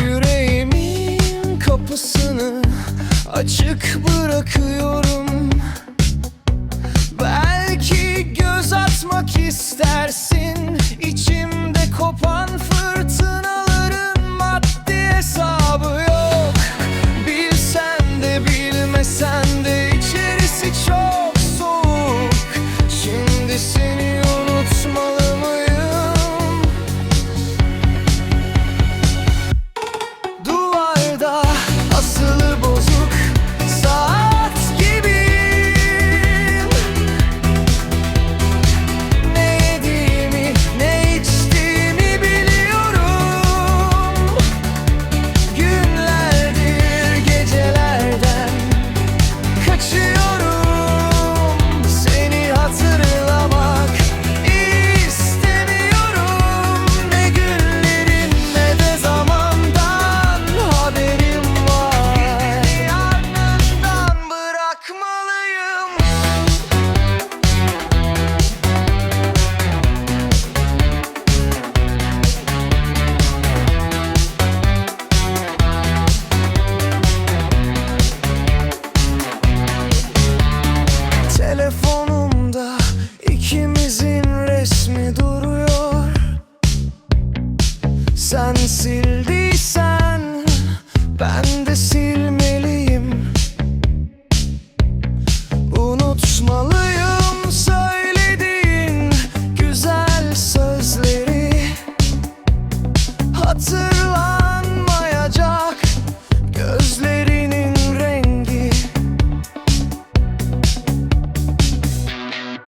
Yüreğimin kapısını açık bırakıyorum. Belki göz atmak ister Sen sildiysen